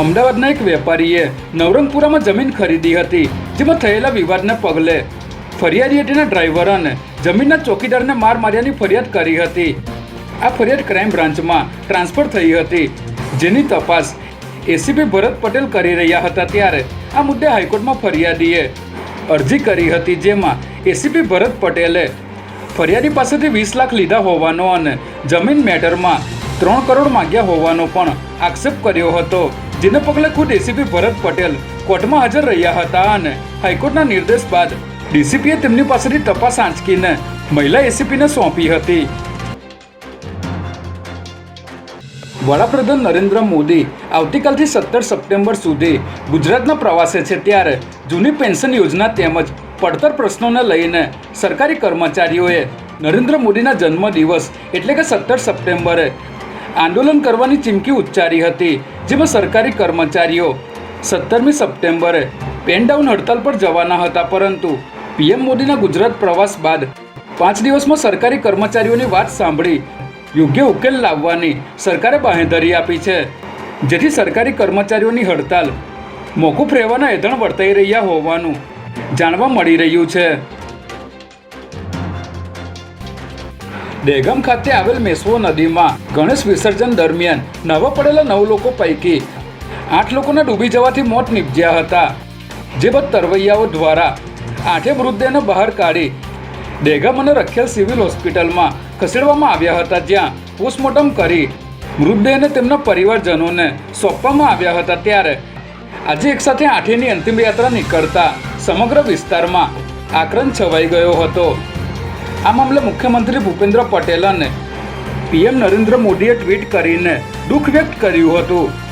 અમદાવાદના એક વેપારીએ નવરંગપુરામાં જમીન ખરીદી હતી, જેમાં થયેલા વિવાદને પગલે ફરિયાદીએ તેના ડ્રાઈવર અને જમીનના ચોકીદારને માર માર્યાની ફરિયાદ કરી હતી. આ ફરિયાદ ક્રાઇમ બ્રાન્ચમાં ટ્રાન્સફર થઈ હતી, જેની તપાસ એસીપી ભરત પટેલ કરી રહ્યા હતા ત્યારે આ મુદ્દે હાઈકોર્ટમાં ફરિયાદીએ અરજી કરી હતી, જેમાં એસીપી ભરત પટેલે ફરિયાદી પાસેથી વીસ લાખ લીધા હોવાનો અને જમીન મેટરમાં ત્રણ કરોડ માંગ્યા હોવાનો પણ આક્ષેપ કર્યો હતો. જેને પગલે ખુદ એસીપી ભરત પટેલ કોર્ટમાં હાજર રહ્યા હતા અને હાઈકોર્ટના નિર્દેશ બાદ ડીસીપીએ તેમની પાસેથી તપાસ આંચકીને મહિલા એસીપીને સોંપી હતી. વડાપ્રધાન નરેન્દ્ર મોદી આવતીકાલથી સત્તર સપ્ટેમ્બર સુધી ગુજરાતના પ્રવાસે છે ત્યારે જૂની પેન્શન યોજના તેમજ પડતર પ્રશ્નોને લઈને સરકારી કર્મચારીઓએ નરેન્દ્ર મોદીના જન્મદિવસ એટલે કે સત્તર સપ્ટેમ્બરે આંદોલન કરવાની ચીમકી ઉચ્ચારી હતી, જેમાં સરકારી કર્મચારીઓ સત્તરમી સપ્ટેમ્બરે પેનડાઉન હડતાલ પર જવાના હતા, પરંતુ પીએમ મોદીના ગુજરાત પ્રવાસ બાદ પાંચ દિવસમાં સરકારી કર્મચારીઓની વાત સાંભળી યોગ્ય ઉકેલ લાવવાની સરકારે બાંહેધરી આપી છે. જેથી સરકારી કર્મચારીઓની હડતાલ મોકૂફ રહેવાના એધણ વર્તાઈ રહ્યા હોવાનું જાણવા મળી રહ્યું છે. દહેગામ ખાતે આવેલ મેસવો નદીમાં ગણેશ વિસર્જન દરમિયાન નવા પડેલા નવ લોકો પૈકી આઠ લોકોના ડૂબી જવાથી મોત નીપજ્યા હતા. જે બાદ તરવૈયાઓ દ્વારા આઠે મૃતદેહને બહાર કાઢી દહેગામ અને રખિયાલ સિવિલ હોસ્પિટલમાં ખસેડવામાં આવ્યા હતા, જ્યાં પોસ્ટમોર્ટમ કરી મૃતદેહને તેમના પરિવારજનોને સોંપવામાં આવ્યા હતા. ત્યારે આજે એકસાથે આઠેની અંતિમ યાત્રા નીકળતા સમગ્ર વિસ્તારમાં આક્રંદ છવાઈ ગયો હતો. આ મામલે મુખ્યમંત્રી ભૂપેન્દ્ર પટેલ અને પીએમ નરેન્દ્ર મોદીએ ટ્વીટ કરીને દુઃખ વ્યક્ત કર્યું હતું.